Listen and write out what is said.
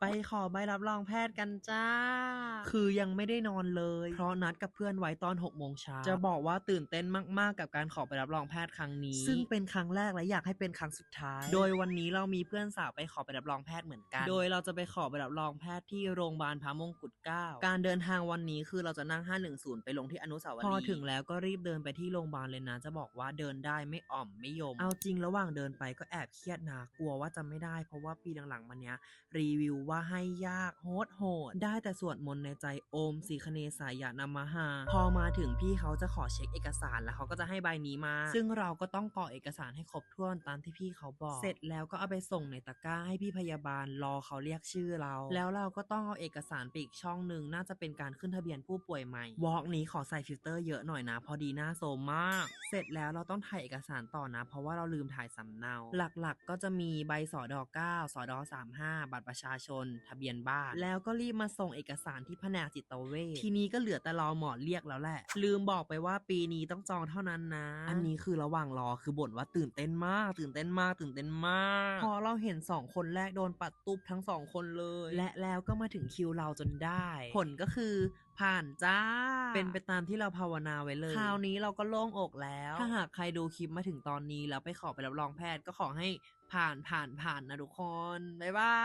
ไปขอใบรับรองแพทย์กันจ้า คือยังไม่ได้นอนเลย เพราะนัดกับเพื่อนไว้ตอน6โมงเช้าจะบอกว่าตื่นเต้นมากๆ กับการขอใบรับรองแพทย์ครั้งนี้ ซึ่งเป็นครั้งแรกและอยากให้เป็นครั้งสุดท้าย โดยวันนี้เรามีเพื่อนสาวไปขอใบรับรองแพทย์เหมือนกัน โดยเราจะไปขอใบรับรองแพทย์ที่โรงพยาบาลพระมงกุฎเกล้าการเดินทางวันนี้คือเราจะนั่ง 510 ไปลงที่อนุสาวรีย์พอถึงแล้วก็รีบเดินไปที่โรงพยาบาลเลยนะจะบอกว่าเดินได้ไม่อ่อมไม่ยม เอาจริงระหว่างเดินไปก็แอบเครียดนะกลัวว่าจะไม่ได้ เพราะว่าปีหลังๆมาเนี้ยรีวิวว่าให้ยากโหดโหดได้แต่สวดมนต์ในใจโอมสีคเนสายะนามาฮาพอมาถึงพี่เขาจะขอเช็คเอกสารแล้วเขาก็จะให้ใบนี้มา ซึ่งเราก็ต้องกรอกเอกสารให้ครบถ้วนตามที่พี่เขาบอก เสร็จแล้วก็เอาไปส่งในตะกร้าให้พี่พยาบาลรอเขาเรียกชื่อเรา แล้วเราก็ต้องเอาเอกสารไปอีกช่องหนึ่งน่าจะเป็นการขึ้นทะเบียนผู้ป่วยใหม่วอล์กนี้ขอใส่ฟิลเตอร์เยอะหน่อยนะ พอดีหน้าโซมมาก เสร็จแล้วเราต้องถ่ายเอกสารต่อนะ เพราะว่าเราลืมถ่ายสำเนา หลักๆ ก็จะมีใบสอดอ9สอดอ35 บัตรประชาชน ทะเบียนบ้าน แล้วก็รีบมาส่งเอกสารที่แผนกจิตเวชทีนี้ก็เหลือแต่รอหมอเรียกแล้วแหละ ลืมบอกไปว่าปีนี้ต้องจองเท่านั้นนะ อันนี้คือระหว่างรอคือบ่นว่าตื่นเต้นมาก ตื่นเต้นมาก ตื่นเต้นมาก พอเราเห็นสองคนแรกโดนปัดตุบทั้งสองคนเลย และแล้วก็มาถึงคิวเราจนได้ ผลก็คือผ่านจ้า เป็นไปตามที่เราภาวนาไว้เลย คราวนี้เราก็โล่งอกแล้ว ถ้าหากใครดูคลิปมาถึงตอนนี้แล้วไปขอไปรับรองแพทย์ก็ขอให้ผ่านผ่านผ่านนะทุกคน บ๊ายบาย